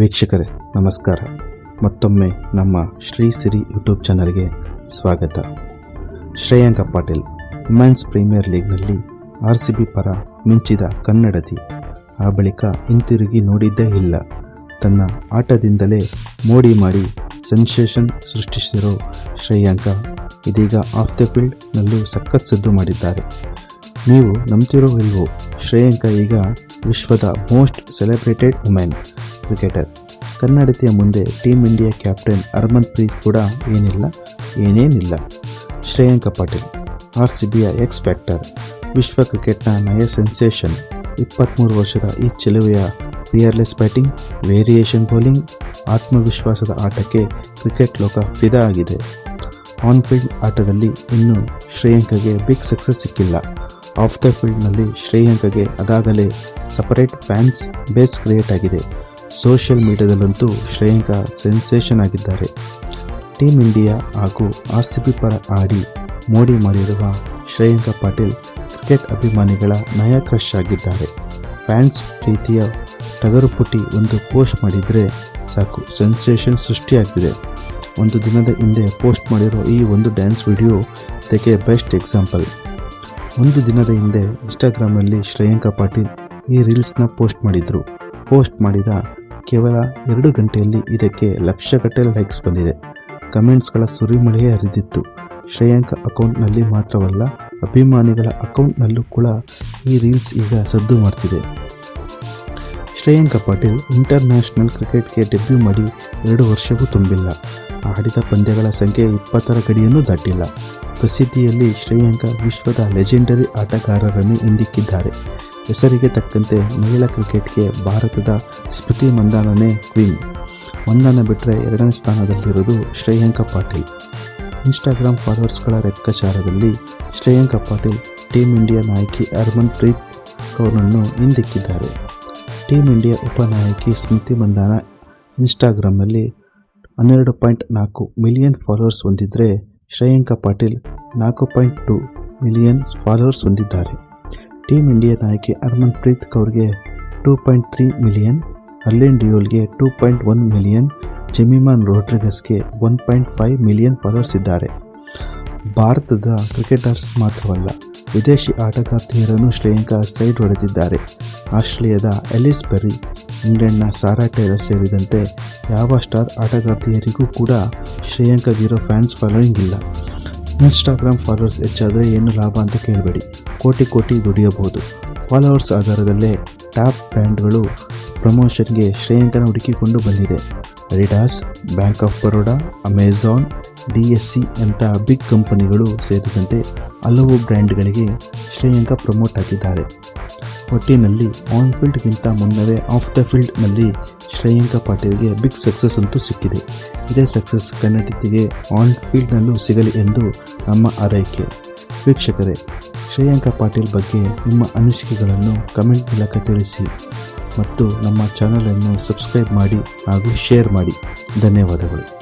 ವೀಕ್ಷಕರೇ, ನಮಸ್ಕಾರ. ಮತ್ತೊಮ್ಮೆ ನಮ್ಮ ಶ್ರೀ ಸಿರಿ ಯೂಟ್ಯೂಬ್ ಚಾನಲ್ಗೆ ಸ್ವಾಗತ. ಶ್ರೇಯಾಂಕ ಪಾಟೀಲ್, ವುಮೆನ್ಸ್ ಪ್ರೀಮಿಯರ್ ಲೀಗ್ನಲ್ಲಿ ಆರ್ ಸಿ ಬಿ ಪರ ಮಿಂಚಿದ ಕನ್ನಡತಿ, ಆ ಬಳಿಕ ಹಿಂತಿರುಗಿ ನೋಡಿದ್ದೇ ಇಲ್ಲ. ತನ್ನ ಆಟದಿಂದಲೇ ಮೋಡಿ ಮಾಡಿ ಸೆನ್ಸೇಷನ್ ಸೃಷ್ಟಿಸಿರೋ ಶ್ರೇಯಾಂಕ ಇದೀಗ ಆಫ್ ದ ಫೀಲ್ಡ್ನಲ್ಲೂ ಸಖತ್ ಸದ್ದು ಮಾಡಿದ್ದಾರೆ. ನೀವು ನಂಬ್ತಿರೋ ಇಲ್ವೋ, ಶ್ರೇಯಾಂಕ ಈಗ ವಿಶ್ವದ ಮೋಸ್ಟ್ ಸೆಲೆಬ್ರೇಟೆಡ್ ವುಮೆನ್. ಕ್ರಿಕೆಟರ್ ಕನ್ನಡತಿಯ ಮುಂದೆ team India captain Harmanpreet ಕೂಡ ಏನಿಲ್ಲ, ಏನೇನಿಲ್ಲ. ಶ್ರೇಯಾಂಕ ಪಾಟೀಲ್, ಆರ್ ಸಿ ಬಿಯ ಎಕ್ಸ್ ಫ್ಯಾಕ್ಟರ್ ವಿಶ್ವ ಕ್ರಿಕೆಟ್ನ ನಯ ಸೆನ್ಸೇಷನ್ ಇಪ್ಪತ್ತ್ಮೂರು ವರ್ಷದ ಈ ಚೆಲುವೆಯ ಪಿಯರ್ಲೆಸ್ ಬ್ಯಾಟಿಂಗ್ ವೇರಿಯೇಷನ್ ಬೌಲಿಂಗ್ ಆತ್ಮವಿಶ್ವಾಸದ ಆಟಕ್ಕೆ ಕ್ರಿಕೆಟ್ ಲೋಕ ಫಿದಾ ಆಗಿದೆ. ಆನ್ ಫೀಲ್ಡ್ ಆಟದಲ್ಲಿ ಇನ್ನೂ ಶ್ರೇಯಾಂಕಗೆ ಬಿಗ್ ಸಕ್ಸಸ್ ಸಿಕ್ಕಿಲ್ಲ. ಆಫ್ ದ ಫೀಲ್ಡ್ನಲ್ಲಿ ಶ್ರೇಯಾಂಕಗೆ ಅದಾಗಲೇ ಸಪರೇಟ್ ಫ್ಯಾನ್ಸ್ ಬೇಸ್ ಕ್ರಿಯೇಟ್ ಆಗಿದೆ. ಸೋಷಿಯಲ್ ಮೀಡಿಯಾದಲ್ಲಂತೂ ಶ್ರೇಯಾಂಕ ಸೆನ್ಸೇಷನ್ ಆಗಿದ್ದಾರೆ. ಟೀಮ್ ಇಂಡಿಯಾ ಹಾಗೂ ಆರ್ ಸಿ ಬಿ ಪರ ಆಡಿ ಮೋಡಿ ಮಾಡಿರುವ ಶ್ರೇಯಾಂಕ ಪಾಟೀಲ್ ಕ್ರಿಕೆಟ್ ಅಭಿಮಾನಿಗಳ ನಯ ಕ್ರಶ್ ಆಗಿದ್ದಾರೆ. ಫ್ಯಾನ್ಸ್ ಪ್ರೀತಿಯ ಟಗರುಪುಟಿ ಒಂದು ಪೋಸ್ಟ್ ಮಾಡಿದರೆ ಸಾಕು ಸೆನ್ಸೇಷನ್ ಸೃಷ್ಟಿಯಾಗಿದೆ. ಒಂದು ದಿನದ ಹಿಂದೆ ಪೋಸ್ಟ್ ಮಾಡಿರೋ ಈ ಒಂದು ಡ್ಯಾನ್ಸ್ ವಿಡಿಯೋ ಇದಕ್ಕೆ ಬೆಸ್ಟ್ ಎಕ್ಸಾಂಪಲ್. ಒಂದು ದಿನದ ಹಿಂದೆ ಇನ್ಸ್ಟಾಗ್ರಾಮಲ್ಲಿ ಶ್ರೇಯಾಂಕಾ ಪಾಟೀಲ್ ಈ ರೀಲ್ಸ್ನ ಪೋಸ್ಟ್ ಮಾಡಿದರು. ಪೋಸ್ಟ್ ಮಾಡಿದ ಕೇವಲ ಎರಡು ಗಂಟೆಯಲ್ಲಿ ಇದಕ್ಕೆ ಲಕ್ಷಗಟ್ಟಲೆ ಲೈಕ್ಸ್ ಬಂದಿದೆ. ಕಮೆಂಟ್ಸ್ಗಳ ಸುರಿಮಳೆಯೇ ಹರಿದಿತ್ತು. ಶ್ರೇಯಾಂಕ ಅಕೌಂಟ್ನಲ್ಲಿ ಮಾತ್ರವಲ್ಲ, ಅಭಿಮಾನಿಗಳ ಅಕೌಂಟ್ನಲ್ಲೂ ಕೂಡ ಈ ರೀಲ್ಸ್ ಈಗ ಸದ್ದು ಮಾಡ್ತಿದೆ. ಶ್ರೇಯಾಂಕ ಪಾಟೀಲ್ ಇಂಟರ್ನ್ಯಾಷನಲ್ ಕ್ರಿಕೆಟ್ಗೆ ಡೆಬ್ಯೂ ಮಾಡಿ ಎರಡು ವರ್ಷವೂ ತುಂಬಿಲ್ಲ. ಆಡಿದ ಪಂದ್ಯಗಳ ಸಂಖ್ಯೆ ಇಪ್ಪತ್ತರ ಗಡಿಯನ್ನು ದಾಟಿಲ್ಲ. ಪ್ರಸಿದ್ಧಿಯಲ್ಲಿ ಶ್ರೇಯಾಂಕ ವಿಶ್ವದ ಲೆಜೆಂಡರಿ ಆಟಗಾರರನ್ನು ಹಿಂದಿಕ್ಕಿದ್ದಾರೆ. ಹೆಸರಿಗೆ ತಕ್ಕಂತೆ ಮಹಿಳಾ ಕ್ರಿಕೆಟ್ಗೆ ಭಾರತದ ಸ್ಮೃತಿ ಮಂದಾನನೇ ಕ್ವೀನ್. ಮಂದಾನ ಬಿಟ್ಟರೆ ಎರಡನೇ ಸ್ಥಾನದಲ್ಲಿರುವುದು ಶ್ರೇಯಾಂಕ ಪಾಟೀಲ್. ಇನ್ಸ್ಟಾಗ್ರಾಮ್ ಫಾಲೋವರ್ಸ್ಗಳ ಲೆಕ್ಕಾಚಾರದಲ್ಲಿ ಶ್ರೇಯಾಂಕ ಪಾಟೀಲ್ ಟೀಮ್ ಇಂಡಿಯಾ ನಾಯಕಿ ಹರ್ಮನ್ ಪ್ರೀತ್ ಕೌರ್ನನ್ನು ಹಿಂದಿಕ್ಕಿದ್ದಾರೆ. ಟೀಮ್ ಇಂಡಿಯಾ ಉಪನಾಯಕಿ ಸ್ಮೃತಿ ಮಂದಾನ ಇನ್ಸ್ಟಾಗ್ರಾಮ್ನಲ್ಲಿ ಹನ್ನೆರಡು ಪಾಯಿಂಟ್ ನಾಲ್ಕು ಮಿಲಿಯನ್ ಫಾಲೋವರ್ಸ್ ಹೊಂದಿದ್ದರೆ ಶ್ರೇಯಾಂಕ ಪಾಟೀಲ್ ನಾಲ್ಕು ಪಾಯಿಂಟ್ ಟು ಮಿಲಿಯನ್ ಫಾಲೋವರ್ಸ್ ಹೊಂದಿದ್ದಾರೆ. ಟೀಮ್ ಇಂಡಿಯಾ ನಾಯಕಿ Harmanpreet ಕೌರ್ಗೆ two point three million, Harleen ಡಿಯೋಲ್ಗೆ two point one million, ಜೆಮಿಮಾನ್ ರೋಡ್ರಿಗಸ್ಗೆ one point five million followers ಇದ್ದಾರೆ. ಭಾರತದ ಕ್ರಿಕೆಟರ್ಸ್ ಮಾತ್ರವಲ್ಲ ವಿದೇಶಿ ಆಟಗಾರ್ತಿಯರನ್ನು ಶ್ರೇಯಾಂಕಾ ಸೈಡ್ ಹೊಡೆದಿದ್ದಾರೆ. ಆಸ್ಟ್ರೇಲಿಯಾದ ಎಲಿಸ್ ಬೆರಿ ಇಂಗ್ಲೆಂಡ್ನ ಸಾರಾ ಟೇಲರ್ ಸೇರಿದಂತೆ ಯಾವ ಸ್ಟಾರ್ ಆಟಗಾರ್ತಿಯರಿಗೂ ಕೂಡ ಶ್ರೇಯಾಂಕಾಗಿರೋ ಫ್ಯಾನ್ಸ್ ಫಾಲೋಯಿಂಗ್ ಇಲ್ಲ. ಇನ್ಸ್ಟಾಗ್ರಾಮ್ ಫಾಲೋವರ್ಸ್ ಹೆಚ್ಚಾದರೆ ಏನು ಲಾಭ ಅಂತ ಕೇಳಬೇಡಿ. ಕೋಟಿ ಕೋಟಿ ದುಡಿಯಬಹುದು. ಫಾಲೋವರ್ಸ್ ಆಧಾರದಲ್ಲೇ ಟಾಪ್ ಬ್ರ್ಯಾಂಡ್ಗಳು ಪ್ರಮೋಷನ್ಗೆ ಶ್ರೇಯಾಂಕನ ಹುಡುಕಿಕೊಂಡು ಬಂದಿದೆ. ರಿಡಾಸ್ bank of Baroda, Amazon D S C ಅಂತ ಬಿಗ್ ಕಂಪನಿಗಳು ಸೇರಿದಂತೆ ಹಲವು ಬ್ರ್ಯಾಂಡ್ಗಳಿಗೆ ಶ್ರೇಯಾಂಕ ಪ್ರಮೋಟ್ ಆಗಿದ್ದಾರೆ ಒಟ್ಟಿನಲ್ಲಿ ಆನ್ ಫೀಲ್ಡ್ಗಿಂತ ಮುನ್ನವೇ ಆಫ್ ದ ಫೀಲ್ಡ್ನಲ್ಲಿ ಶ್ರೇಯಾಂಕ ಪಾಟೀಲ್ಗೆ ಬಿಗ್ ಸಕ್ಸಸ್ ಅಂತೂ ಸಿಕ್ಕಿದೆ. ಇದೇ ಸಕ್ಸಸ್ ಕನ್ನಡತಿಗೆ ಆನ್ ಫೀಲ್ಡ್ನಲ್ಲೂ ಸಿಗಲಿ ಎಂದು ನಮ್ಮ ಆರೈಕೆ. ವೀಕ್ಷಕರೇ, ಶ್ರೇಯಾಂಕ ಪಾಟೀಲ್ ಬಗ್ಗೆ ನಿಮ್ಮ ಅನಿಸಿಕೆಗಳನ್ನು ಕಮೆಂಟ್ ಮೂಲಕ ತಿಳಿಸಿ ಮತ್ತು ನಮ್ಮ ಚಾನಲನ್ನು ಸಬ್ಸ್ಕ್ರೈಬ್ ಮಾಡಿ ಹಾಗೂ ಶೇರ್ ಮಾಡಿ. ಧನ್ಯವಾದಗಳು.